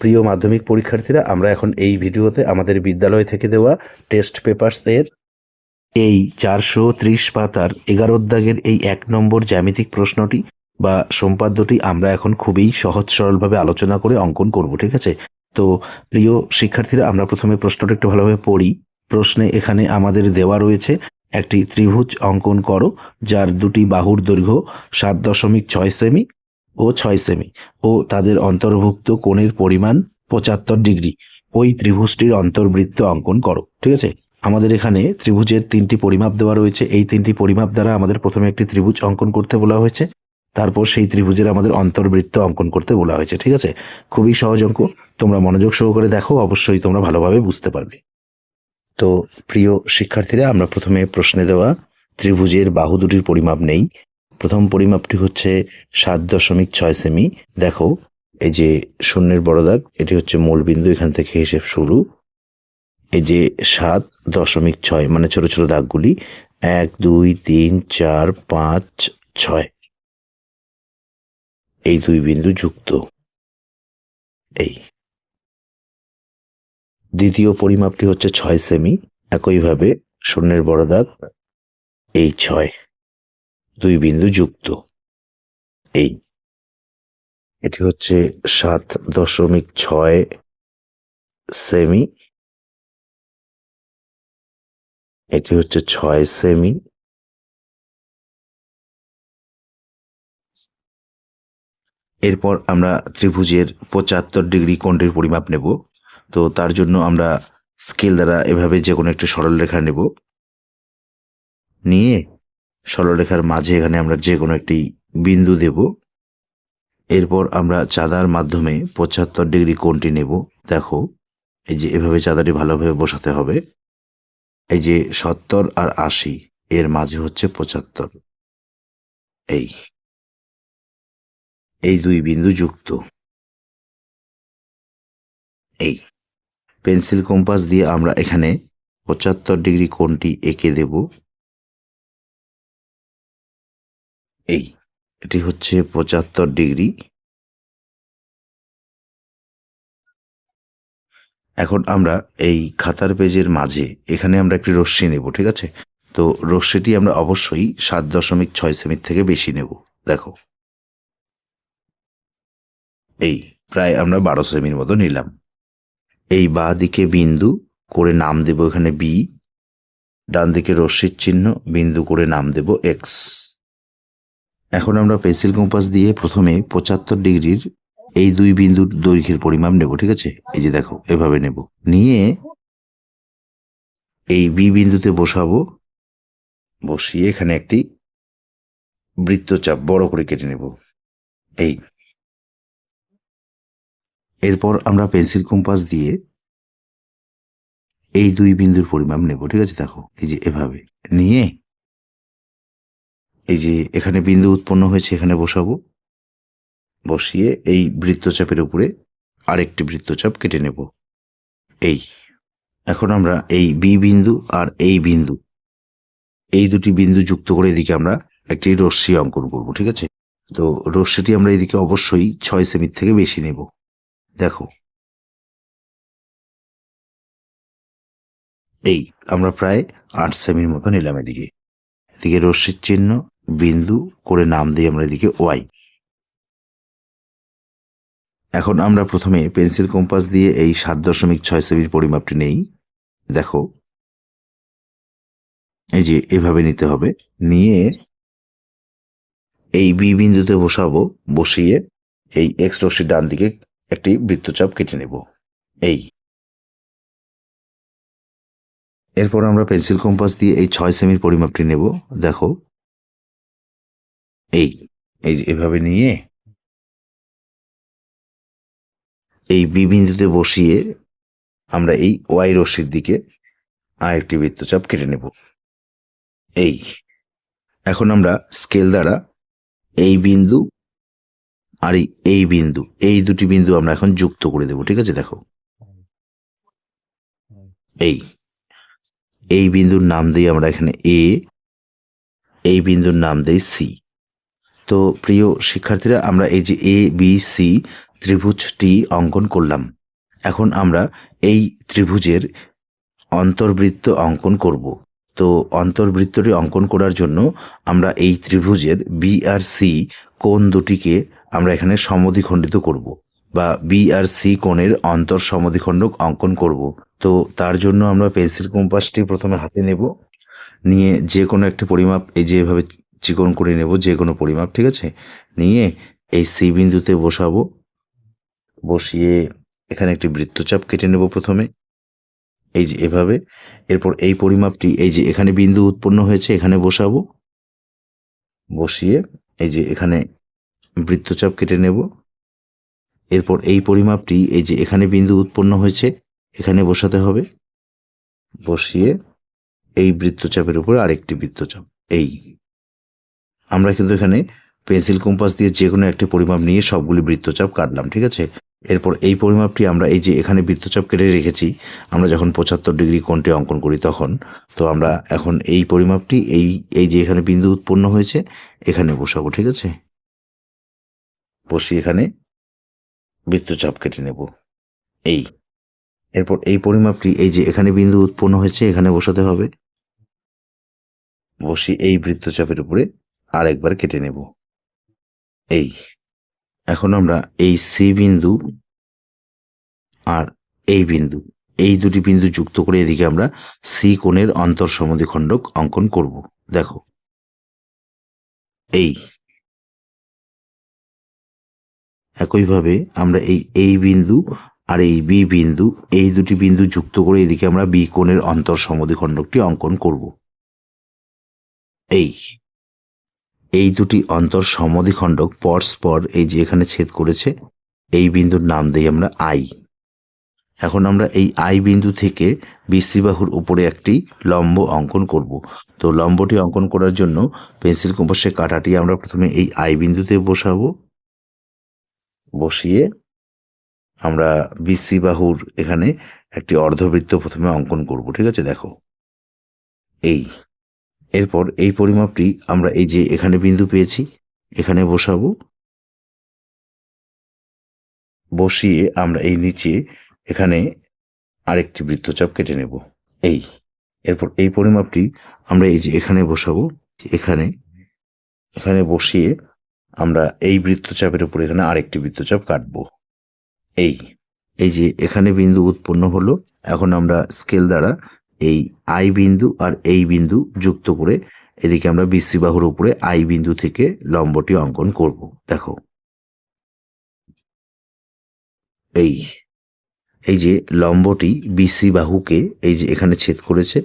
প্রিয় মাধ্যমিক পরীক্ষার্থীরা, আমরা এখন এই ভিডিওতে আমাদের বিদ্যালয় থেকে দেওয়া টেস্ট পেপারস এর এই চারশো ত্রিশ পাতার এগারো দাগের এই এক নম্বর জ্যামিতিক প্রশ্নটি বা সম্পাদ্যটি আমরা এখন খুবই সহজ সরলভাবে আলোচনা করে অঙ্কন করব, ঠিক আছে? তো প্রিয় শিক্ষার্থীরা, আমরা প্রথমে প্রশ্নটা একটু ভালোভাবে পড়ি। প্রশ্নে এখানে আমাদের দেওয়া রয়েছে একটি ত্রিভুজ অঙ্কন করো, যার দুটি বাহুর দৈর্ঘ্য সাত দশমিক ছয় সেমি ও ছয় সেমি ও তাদের অন্তর্ভুক্ত কোণের পরিমাণ পঁচাত্তর ডিগ্রি। ওই ত্রিভুজটির অন্তর্বৃত্ত অঙ্কন করো, ঠিক আছে? আমাদের এখানে ত্রিভুজের তিনটি পরিমাপ দেওয়া রয়েছে। এই তিনটি পরিমাপ দ্বারা আমাদের প্রথমে একটি ত্রিভুজ অঙ্কন করতে বলা হয়েছে। তারপর সেই ত্রিভুজের আমাদের অন্তর্বৃত্ত অঙ্কন করতে বলা হয়েছে, ঠিক আছে? খুবই সহজ অঙ্ক। তোমরা মনোযোগ সহকারে দেখো, অবশ্যই তোমরা ভালোভাবে বুঝতে পারবে। তো প্রিয় শিক্ষার্থীরা, আমরা প্রথমে প্রশ্নে দেওয়া ত্রিভুজের বাহু দুটির পরিমাপ নেই। প্রথম পরিমাপটি হচ্ছে সাত দশমিক ছয় সেমি। দেখো, এই যে শূন্যের বড় দাগ, এটি হচ্ছে মূল বিন্দু, এখান থেকে হিসেব শুরু। এই যে সাত দশমিক ছয় মানে ছোট ছোট দাগগুলি, এক, দুই, তিন, চার, পাঁচ, ছয়। এই দুই বিন্দু যুক্ত। এই। দ্বিতীয় পরিমাপটি হচ্ছে ছয় সেমি, একইভাবে শূন্যের বড় দাগ, এই ছয়। দুই বিন্দু যুক্ত। এই। এটি হচ্ছে সাত দশমিক ছয় সেমি। এটি হচ্ছে ছয় সেমি। এরপর আমরা ত্রিভুজের পঁচাত্তর ডিগ্রি কোণটির পরিমাপ নেব। তো তার জন্য আমরা স্কেল দ্বারা এভাবে যে কোনো একটি সরলরেখা নেব। নিয়ে সরলরেখার মাঝে এখানে আমরা যে কোনো একটি বিন্দু দেব। এরপর আমরা চাঁদার মাধ্যমে পঁচাত্তর ডিগ্রি কোণটি নেব। দেখো, এই যে এভাবে চাঁদাটি ভালোভাবে বসাতে হবে। এই যে সত্তর আর আশি, এর মাঝে হচ্ছে পঁচাত্তর। এই এই দুই বিন্দু যুক্ত। এই, পেন্সিল কম্পাস দিয়ে আমরা এখানে পঁচাত্তর ডিগ্রি কোণটি এঁকে দেব। এই, এটি হচ্ছে পঁচাত্তর ডিগ্রি। এখন আমরা এই খাতার পেজের মাঝে, এখানে আমরা একটি রশ্মি নেব, ঠিক আছে? তো রশ্মিটি আমরা অবশ্যই সাত দশমিক ছয় সেমির থেকে বেশি নেব, দেখো। এই, প্রায় আমরা বারো সেমির মতো নিলাম। এই বা দিকে বিন্দু, করে নাম দেব এখানে বি, ডান দিকে রশ্মির চিহ্ন, বিন্দু করে নাম দেব এক্স। এখন আমরা পেন্সিল কম্পাস দিয়ে প্রথমে পঁচাত্তর ডিগ্রির এই দুই বিন্দুর দৈর্ঘ্যের পরিমাপ নেব, ঠিক আছে? এই যে দেখো, এভাবে নেব। নিয়ে এই বি বিন্দুতে বসাবো। বসিয়ে এখানে একটি বৃত্তচাপ বড় করে কেটে নেব। এই। এরপর আমরা পেন্সিল কম্পাস দিয়ে এই দুই বিন্দুর পরিমাপ নেব, ঠিক আছে? দেখো, এই যে এভাবে। নিয়ে এই যে এখানে বিন্দু উৎপন্ন হয়েছে, এখানে বসাবো। বসিয়ে এই বৃত্তচাপের উপরে আরেকটি বৃত্তচাপ কেটে নেব। এই। এখন আমরা এই বি বিন্দু আর এই বিন্দু, এই দুটি বিন্দু যুক্ত করে এদিকে আমরা একটি রশ্মি অঙ্কন করব, ঠিক আছে? তো রশ্মিটি আমরা এদিকে অবশ্যই ছয় সেমির থেকে বেশি নেব। দেখো। এই, আমরা প্রায় আট সেমির মতো নিলাম এদিকে। এদিকে রশ্মির চিহ্ন, বিন্দু করে নাম দিই আমরা এদিকে ওয়াই। এখন আমরা প্রথমে পেন্সিল কম্পাস দিয়ে এই সাত দশমিক ছয় সেমির পরিমাপটি নেই। দেখো। এই যে এভাবে নিতে হবে। নিয়ে এই বি বিন্দুতে বসাবো, বসিয়ে এই এক্স রশ্মির ডান দিকে একটি বৃত্তচাপ কেটে নেব। এই। এরপর আমরা পেন্সিল কম্পাস দিয়ে এই ছয় সেমির পরিমাপটি নেব। দেখো। এই এই এভাবে নিয়ে এই বি বিন্দুতে বসিয়ে আমরা এই ওয়াই রশ্মির দিকে আরেকটি বৃত্তচাপ কেটে নেব। এই, এখন আমরা স্কেল দ্বারা এই বিন্দু আর এই বিন্দু, এই দুটি বিন্দু আমরা এখন যুক্ত করে দেব, ঠিক আছে? দেখো। এই এই বিন্দুর নাম দিই আমরা এখানে এ এই বিন্দুর নাম দেই সি তো প্রিয় শিক্ষার্থীরা, আমরা এই যে এ বি সি ত্রিভুজটি অঙ্কন করলাম। এখন আমরা এই ত্রিভুজের অন্তর্বৃত্ত অঙ্কন করব। তো অন্তর্বৃত্তটি অঙ্কন করার জন্য আমরা এই ত্রিভুজের বি আর সি কোন দুটিকে আমরা এখানে সমদ্বিখণ্ডিত করব। বা বি আর সি কোণের অন্তর সমদ্বিখণ্ডক অঙ্কন করব। তো তার জন্য আমরা পেন্সিল কম্পাসটি প্রথমে হাতে নেব। নিয়ে যে কোনো একটি পরিমাপ এই যে এভাবে চিকন করে নেব, যে কোনো পরিমাপ, ঠিক আছে? নিয়ে এই সি বিন্দুতে বসাবো। বসিয়ে এখানে একটি বৃত্তচাপ কেটে নেব প্রথমে। এই যে এভাবে। এরপর এই পরিমাপটি এই যে এখানে বিন্দু উৎপন্ন হয়েছে, এখানে বসাবো। বসিয়ে এই যে এখানে বৃত্তচাপ কেটে নেব। এরপর এই পরিমাপটি এই যে এখানে বিন্দু উৎপন্ন হয়েছে, এখানে বসাতে হবে। বসিয়ে এই বৃত্তচাপের উপর আরেকটি বৃত্তচাপ, এই। আমরা কিন্তু এখানে পেন্সিল কম্পাস দিয়ে যে কোনো একটি পরিমাপ নিয়ে সবগুলি বৃত্তচাপ কাটলাম, ঠিক আছে? এরপর এই পরিমাপটি আমরা এই যে এখানে বৃত্তচাপ কেটে রেখেছি, আমরা যখন পঁচাত্তর ডিগ্রি কোণটি অঙ্কন করি তখন, তো আমরা এখন এই পরিমাপটি, এই এই যে এখানে বিন্দু উৎপন্ন হয়েছে, এখানে বসাবো, ঠিক আছে? বসি এখানে বৃত্তচাপ কেটে নেব। এই। এরপর এই পরিমাপটি, এই যে এখানে বিন্দু উৎপন্ন হয়েছে, এখানে বসাতে হবে। বসি এই বৃত্তচাপের উপরে আরেকবার কেটে নেব। এই। এখন আমরা এই সি বিন্দু আর এই বিন্দু, এই দুটি বিন্দু যুক্ত করে এদিকে আমরা সি কোণের অন্তর সমদ্বিখণ্ডক অঙ্কন করব। দেখো। এই। একইভাবে আমরা এই এই বিন্দু আর এই বি বিন্দু, এই দুটি বিন্দু যুক্ত করে এদিকে আমরা বি কোণের অন্তর সমদ্বিখণ্ডকটি অঙ্কন করব। এই এই দুটি অন্তর সমদ্বিখণ্ডক পরস্পর এই যে এখানে ছেদ করেছে, এই বিন্দুর নাম দেই আমরা আই এখন আমরা এই আই বিন্দু থেকে বিসি বাহুর উপরে একটি লম্ব অঙ্কন করব। তো লম্বটি অঙ্কন করার জন্য পেন্সিল কম্পাসের কাঁটাটি আমরা প্রথমে এই আই বিন্দুতে বসাবো। বসিয়ে আমরা বিসি বাহুর এখানে একটি অর্ধবৃত্ত প্রথমে অঙ্কন করব, ঠিক আছে? দেখো। এই। এরপর এই পরিমাপটি আমরা এই যে এখানে বিন্দু পেয়েছি, এখানে বসাবো। বসিয়ে আমরা এই নিচে এখানে আরেকটি বৃত্তচাপ কেটে নেব। এই। এরপর এই পরিমাপটি আমরা এই যে এখানে বসাবো, এখানে এখানে বসিয়ে আমরা এই বৃত্তচাপের উপর এখানে আরেকটি বৃত্তচাপ কাটবো। এই এই যে এখানে বিন্দু উৎপন্ন হলো, এখন আমরা স্কেল দ্বারা এই আই বিন্দু আর এই বিন্দু যুক্ত করে এদিকে আমরা বিসি বাহুর উপরে আই বিন্দু থেকে লম্বটি অঙ্কন করব। দেখো। এই এই যে লম্বটি বিসি বাহুকে এই যে এখানে ছেদ করেছে,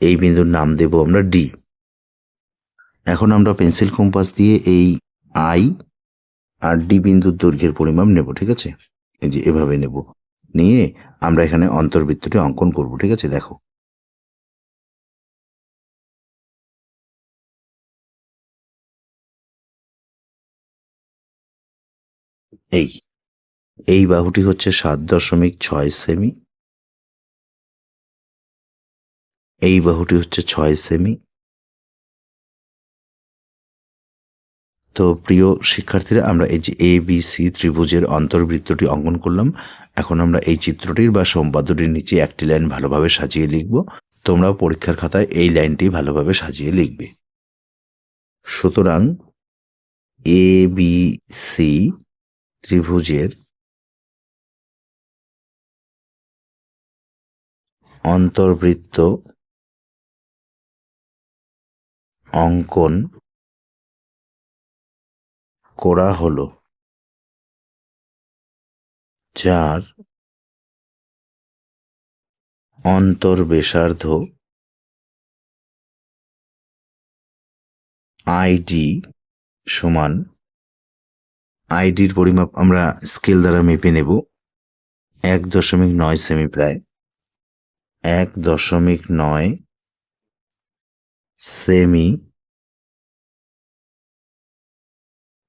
এই বিন্দুর নাম দেব আমরা ডি। এখন আমরা পেন্সিল কম্পাস দিয়ে এই আই আর ডি বিন্দুর দৈর্ঘ্যের পরিমাপ নেব, ঠিক আছে? এই যে এভাবে নেব। নিয়ে আমরা এখানে অন্তর্বৃত্তটি অঙ্কন করব, ঠিক আছে? দেখো। এই এই বাহুটি হচ্ছে সাত দশমিক ছয় সেমি। এই বাহুটি হচ্ছে ছয় সেমি। তো প্রিয় শিক্ষার্থীরা, আমরা এই যে এ বি সি ত্রিভুজের অন্তর্বৃত্তটি অঙ্কন করলাম। এখন আমরা এই চিত্রটির বা সম্পাদ্যটির নিচে একটি লাইন ভালোভাবে সাজিয়ে লিখব। তোমরাও পরীক্ষার খাতায় এই লাইনটি ভালোভাবে সাজিয়ে লিখবে। সুতরাং এ বি সি ত্রিভুজের অন্তর্বৃত্ত অঙ্কন করা হলো। যার অন্তর্বেশার্ধ আইডি সমান আইডির পরিমাপ আমরা স্কেল দ্বারা মেপে নেব, এক দশমিক নয় সেমি প্রায়, এক দশমিক নয় সেমি